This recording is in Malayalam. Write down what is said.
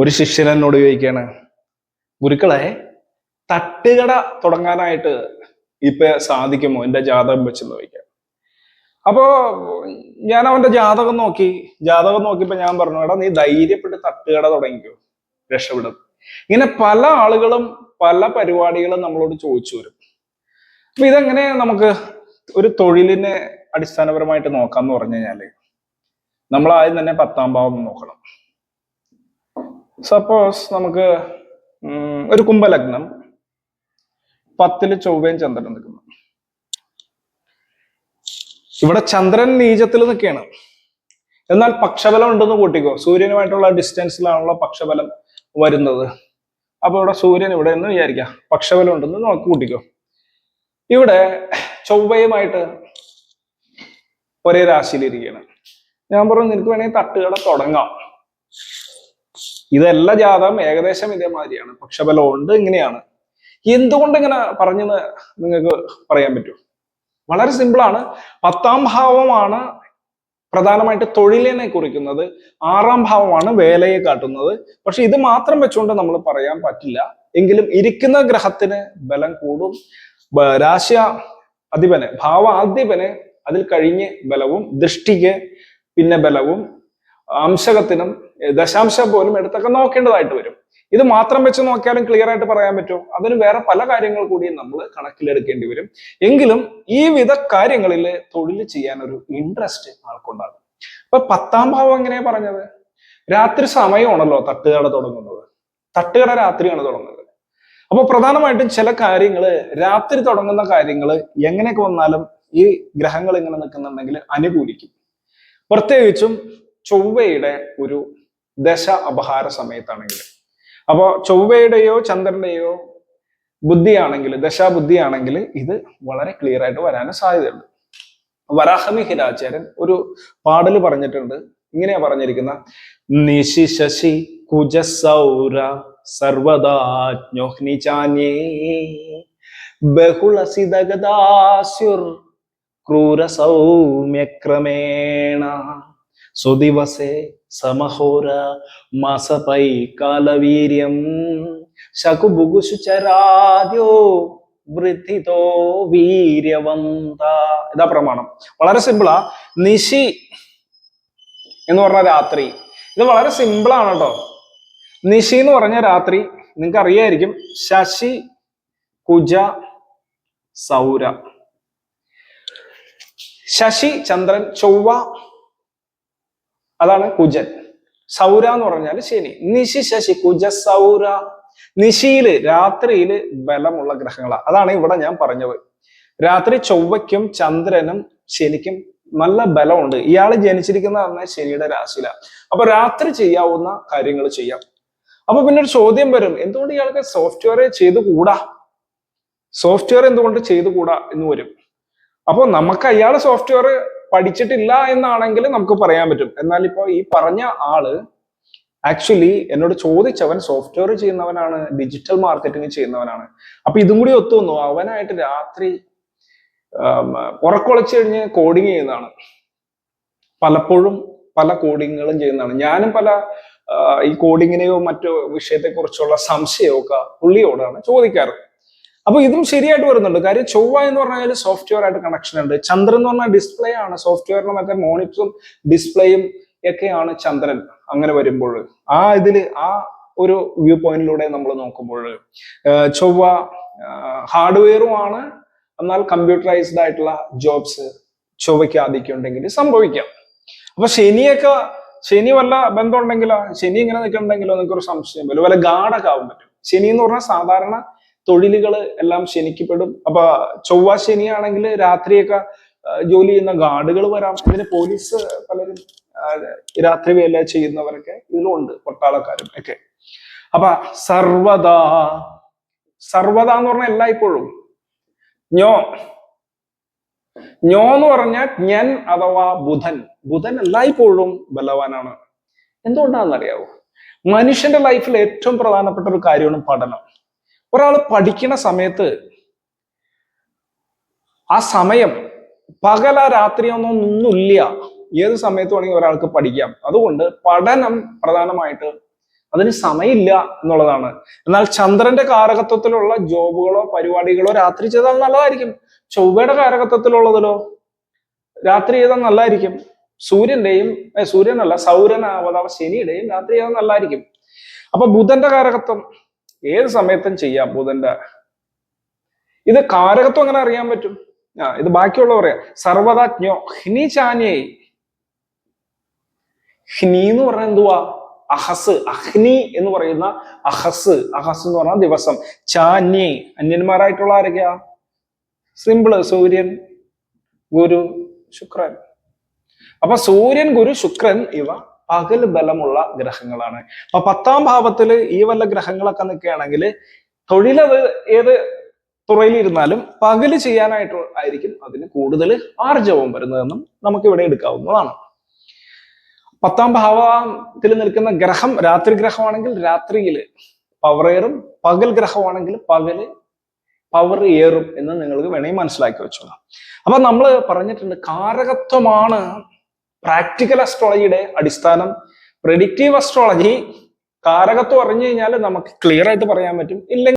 ഒരു ശിഷ്യൻ എന്നോട് ചോദിക്കുകയാണ് ഗുരുക്കളെ തട്ടുകട തുടങ്ങാനായിട്ട് ഇപ്പൊ സാധിക്കുമോ? എന്റെ ജാതകം വെച്ചെന്ന് ചോദിക്കാം അപ്പോ ഞാൻ അവന്റെ ജാതകം നോക്കി. ജാതകം നോക്കിയപ്പോ ഞാൻ പറഞ്ഞു എടാ നീ ധൈര്യപ്പെട്ട് തട്ടുകട തുടങ്ങിക്കോ രക്ഷപ്പെടും. ഇങ്ങനെ പല ആളുകളും പല പരിപാടികളും നമ്മളോട് ചോദിച്ചു വരും. അപ്പൊ ഇതെങ്ങനെ നമുക്ക് ഒരു തൊഴിലിനെ അടിസ്ഥാനപരമായിട്ട് നോക്കാന്ന് പറഞ്ഞു കഴിഞ്ഞാൽ നമ്മൾ ആദ്യം തന്നെ പത്താം ഭാവം നോക്കണം. സപ്പോസ് നമുക്ക് ഒരു കുംഭലഗ്നം പത്തിൽ ചൊവ്വയും ചന്ദ്രൻ നിൽക്കുന്നു. ഇവിടെ ചന്ദ്രൻ നീചത്തിൽ നിൽക്കുകയാണ്. എന്നാൽ പക്ഷബലം ഉണ്ടെന്ന് കൂട്ടിക്കോ. സൂര്യനുമായിട്ടുള്ള ഡിസ്റ്റൻസിലാണല്ലോ പക്ഷബലം വരുന്നത്. അപ്പൊ ഇവിടെ സൂര്യൻ ഇവിടെ എന്ന് വിചാരിക്കാം. പക്ഷബലം ഉണ്ടെന്ന് നമുക്ക് കൂട്ടിക്കോ. ഇവിടെ ചൊവ്വയുമായിട്ട് ഒരേ രാശിയിലിരിക്കുകയാണ്. ഞാൻ പറഞ്ഞു നിനക്ക് വേണമെങ്കിൽ തട്ടുകട തുടങ്ങാം. ഇതെല്ലാം ജാതം ഏകദേശം ഇതേമാതിരിയാണ്. പക്ഷബലം ഉണ്ട് ഇങ്ങനെയാണ്. എന്തുകൊണ്ട് ഇങ്ങനെ പറഞ്ഞെന്ന് നിങ്ങൾക്ക് പറയാൻ പറ്റും വളരെ സിമ്പിളാണ് പത്താം ഭാവമാണ് പ്രധാനമായിട്ട് തൊഴിലിനെ കുറിക്കുന്നത്. ആറാം ഭാവമാണ് വേലയെ കാട്ടുന്നത്. പക്ഷെ ഇത് മാത്രം വെച്ചുകൊണ്ട് നമ്മൾ പറയാൻ പറ്റില്ല. എങ്കിലും ഇരിക്കുന്ന ഗ്രഹത്തിന് ബലം കൂടും. രാശി അധിപന് ഭാവാധിപന് അതിൽ കഴിഞ്ഞ് ബലവും ദൃഷ്ടിക്ക് പിന്നെ ബലവും അംശകത്തിനും ദശാംശം പോലും എടുത്തൊക്കെ നോക്കേണ്ടതായിട്ട് വരും. ഇത് മാത്രം വെച്ച് നോക്കിയാലും ക്ലിയർ ആയിട്ട് പറയാൻ പറ്റും. അതിന് വേറെ പല കാര്യങ്ങൾ കൂടി നമ്മൾ കണക്കിലെടുക്കേണ്ടി വരും. എങ്കിലും ഈ വിധ കാര്യങ്ങളിൽ തൊഴിൽ ചെയ്യാൻ ഒരു ഇൻട്രസ്റ്റ് ആൾക്കുണ്ടാകും. അപ്പൊ പത്താം ഭാവം എങ്ങനെയാ പറഞ്ഞത്? രാത്രി സമയമാണല്ലോ തട്ടുകട തുടങ്ങുന്നത്. തട്ടുകട രാത്രിയാണ് തുടങ്ങുന്നത്. അപ്പൊ പ്രധാനമായിട്ടും ചില കാര്യങ്ങൾ രാത്രി തുടങ്ങുന്ന കാര്യങ്ങൾ എങ്ങനെയൊക്കെ വന്നാലും ഈ ഗ്രഹങ്ങൾ ഇങ്ങനെ നിൽക്കുന്നുണ്ടെങ്കിൽ അനുകൂലിക്കും. പ്രത്യേകിച്ചും ചൊവ്വയുടെ ഒരു ദശ അപഹാര സമയത്താണെങ്കിൽ അപ്പോ ചൊവ്വയുടെയോ ചന്ദ്രന്റെയോ ബുദ്ധിയാണെങ്കിൽ ദശാബുദ്ധിയാണെങ്കിൽ ഇത് വളരെ ക്ലിയർ ആയിട്ട് വരാനും സാധ്യതയുണ്ട്. വരാഹമി ഹിരാചാര്യൻ ഒരു പാടൽ പറഞ്ഞിട്ടുണ്ട്. ഇങ്ങനെയാ പറഞ്ഞിരിക്കുന്ന. നിശി ശശി കുജസൗര സർവദാജ്ഞോഹ്നിചാന്യേ ക്രൂര സൗമ്യക്രമേണ സുദിവസേ സമഹോര മാസപൈ കാലവീര്യം. ശകുബുഗുഷു ചരാദ്യോ വൃദ്ധിതോ വീര്യവന്ത. ഇതാ പ്രമാണം. വളരെ സിമ്പിളാ നിശി എന്ന് പറഞ്ഞ രാത്രി. ഇത് വളരെ സിമ്പിളാണ് കേട്ടോ. നിശി എന്ന് പറഞ്ഞ രാത്രി നിങ്ങൾക്ക് അറിയായിരിക്കും. ശശി കുജ സൗര. ശശി ചന്ദ്രൻ ചൊവ്വ അതാണ് കുജൻ. സൗര എന്ന് പറഞ്ഞാൽ ശനി. നിശി ശശി കുജ സൗര. നിശിയിൽ രാത്രിയിൽ ബലമുള്ള ഗ്രഹങ്ങളാണ് അതാണ് ഇവിടെ ഞാൻ പറഞ്ഞത്. രാത്രി ചൊവ്വയ്ക്കും ചന്ദ്രനും ശനിക്കും നല്ല ബലമുണ്ട്. ഇയാൾ ജനിച്ചിരിക്കുന്ന പറഞ്ഞാൽ ശനിയുടെ രാശിയിലാണ് അപ്പൊ രാത്രി ചെയ്യാവുന്ന കാര്യങ്ങൾ ചെയ്യാം. അപ്പൊ പിന്നെ ഒരു ചോദ്യം വരും. എന്തുകൊണ്ട് ഇയാൾക്ക് സോഫ്റ്റ്വെയർ ചെയ്തു കൂടാ സോഫ്റ്റ്വെയർ എന്തുകൊണ്ട് ചെയ്തു കൂടാ എന്ന് വരും. അപ്പോൾ നമുക്ക് അയാൾ സോഫ്റ്റ്വെയർ പഠിച്ചിട്ടില്ല എന്നാണെങ്കിൽ നമുക്ക് പറയാൻ പറ്റും. എന്നാൽ ഇപ്പോൾ ഈ പറഞ്ഞ ആൾ ആക്ച്വലി എന്നോട് ചോദിച്ചവൻ സോഫ്റ്റ്വെയർ ചെയ്യുന്നവനാണ് ഡിജിറ്റൽ മാർക്കറ്റിംഗ് ചെയ്യുന്നവനാണ്. അപ്പൊ ഇതും കൂടി ഒത്തു വന്നു. അവനായിട്ട് രാത്രി ഉറക്കൊളച്ച് കഴിഞ്ഞ് കോഡിങ് ചെയ്യുന്നതാണ്. പലപ്പോഴും പല കോഡിങ്ങുകളും ചെയ്യുന്നതാണ്. ഞാനും പല ഈ കോഡിങ്ങിനെയോ മറ്റോ വിഷയത്തെക്കുറിച്ചുള്ള സംശയമൊക്കെ പുള്ളിയോടാണ് ചോദിക്കാറ്. അപ്പൊ ഇതും ശരിയായിട്ട് വരുന്നുണ്ട്. കാര്യം ചൊവ്വ എന്ന് പറഞ്ഞാൽ സോഫ്റ്റ്വെയർ ആയിട്ട് കണക്ഷൻ ഉണ്ട്. ചന്ദ്രൻ എന്ന് പറഞ്ഞാൽ ഡിസ്പ്ലേ ആണ്. സോഫ്റ്റ്വെയറിന് മറ്റേ മോണിറ്ററും ഡിസ്പ്ലേയും ഒക്കെയാണ് ചന്ദ്രൻ അങ്ങനെ വരുമ്പോൾ. ആ ഇതിൽ ആ ഒരു വ്യൂ പോയിന്റിലൂടെ നമ്മൾ നോക്കുമ്പോൾ ചൊവ്വ ഹാർഡ്വെയറും ആണ്. എന്നാൽ കമ്പ്യൂട്ടറൈസ്ഡ് ആയിട്ടുള്ള ജോബ്സ് ചൊവ്വയ്ക്ക് ആധിക്യം ഉണ്ടെങ്കിൽ സംഭവിക്കാം. അപ്പൊ ശനിയൊക്കെ ശനി വല്ല ബന്ധം ഉണ്ടെങ്കിലോ ശനി ഇങ്ങനെ നിൽക്കുന്നുണ്ടെങ്കിലോ നിങ്ങൾക്ക് ഒരു സംശയം വല്ല ഗാഡൊക്കെ ആവാൻ പറ്റും. ശനി എന്ന് പറഞ്ഞാൽ സാധാരണ തൊഴിലുകൾ എല്ലാം ശനിക്കപ്പെടും. അപ്പൊ ചൊവ്വ ശനിയാണെങ്കിൽ രാത്രിയൊക്കെ ജോലി ചെയ്യുന്ന ഗാർഡുകൾ വരാം. ഇതിന് പോലീസ് പലരും രാത്രി വേല ചെയ്യുന്നവരൊക്കെ ഇതിലുണ്ട് പട്ടാളക്കാരും ഒക്കെ. അപ്പൊ സർവദാ സർവദാ എന്ന് പറഞ്ഞാൽ എല്ലായ്പ്പോഴും. ഞോ ഞോ എന്ന് പറഞ്ഞാൽ ഞാൻ അഥവാ ബുധൻ. ബുധൻ എല്ലായ്പ്പോഴും ബലവാനാണ്. എന്തുകൊണ്ടാണെന്ന് അറിയാവോ മനുഷ്യന്റെ ലൈഫിൽ ഏറ്റവും പ്രധാനപ്പെട്ട ഒരു കാര്യമാണ് പഠനം. ഒരാൾ പഠിക്കുന്ന സമയത്ത് ആ സമയം പകല രാത്രിയൊന്നും നിന്നില്ല. ഏത് സമയത്ത് വേണമെങ്കിൽ ഒരാൾക്ക് പഠിക്കാം. അതുകൊണ്ട് പഠനം പ്രധാനമായിട്ട് അതിന് സമയമില്ല എന്നുള്ളതാണ്. എന്നാൽ ചന്ദ്രന്റെ കാരകത്വത്തിലുള്ള ജോബുകളോ പരിപാടികളോ രാത്രി ചെയ്താൽ നല്ലതായിരിക്കും. ചൊവ്വയുടെ കാരകത്വത്തിലുള്ളതിലോ രാത്രി ചെയ്താൽ നല്ലതായിരിക്കും. സൂര്യന്റെയും സൂര്യനല്ല സൗരനാവതാവ ശനിയുടെയും രാത്രി ചെയ്താൽ നല്ലതായിരിക്കും. അപ്പൊ ബുധന്റെ കാരകത്വം ഏത് സമയത്തും ചെയ്യാം ബുധന്റെ. ഇത് കാരകത്വം അങ്ങനെ അറിയാൻ പറ്റും? ആ ഇത് ബാക്കിയുള്ള പറയാം സർവതാജ്ഞോ ഹ്നി ചാനേ എന്ന് പറഞ്ഞാൽ എന്തുവാ? അഹസ്. അഹ്നി എന്ന് പറയുന്ന അഹസ്. അഹസ് എന്ന് പറഞ്ഞ ദിവസം. ചാന്യെ. അന്യന്മാരായിട്ടുള്ള ആരൊക്കെയാ? സിമ്പിൾ സൂര്യൻ ഗുരു ശുക്രൻ. അപ്പൊ സൂര്യൻ ഗുരു ശുക്രൻ ഇവ പകൽ ബലമുള്ള ഗ്രഹങ്ങളാണ്. അപ്പൊ പത്താം ഭാവത്തിൽ ഈ വല്ല ഗ്രഹങ്ങളൊക്കെ നിൽക്കുകയാണെങ്കിൽ തൊഴിലത് ഏത് തുറയിലിരുന്നാലും പകൽ ചെയ്യാനായിട്ട് ആയിരിക്കും അതിന് കൂടുതൽ ആർജവം വരുന്നതെന്നും നമുക്ക് ഇവിടെ എടുക്കാവുന്നതാണ്. പത്താം ഭാവത്തിൽ നിൽക്കുന്ന ഗ്രഹം രാത്രി ഗ്രഹമാണെങ്കിൽ രാത്രിയിൽ പവർ ഏറും പകൽ ഗ്രഹമാണെങ്കിൽ പകൽ പവർ ഏറും എന്ന് നിങ്ങൾക്ക് വേണമെങ്കിൽ മനസ്സിലാക്കി വെച്ചോളാം. അപ്പൊ നമ്മൾ പറഞ്ഞിട്ടുണ്ട് കാരകത്വമാണ് പ്രാക്ടിക്കൽ അസ്ട്രോളജിയുടെ അടിസ്ഥാനം പ്രെഡിക്റ്റീവ് അസ്ട്രോളജി കാരകത്വം അറിഞ്ഞു കഴിഞ്ഞാൽ നമുക്ക് ക്ലിയർ ആയിട്ട് പറയാൻ പറ്റും. ഇല്ലെങ്കിൽ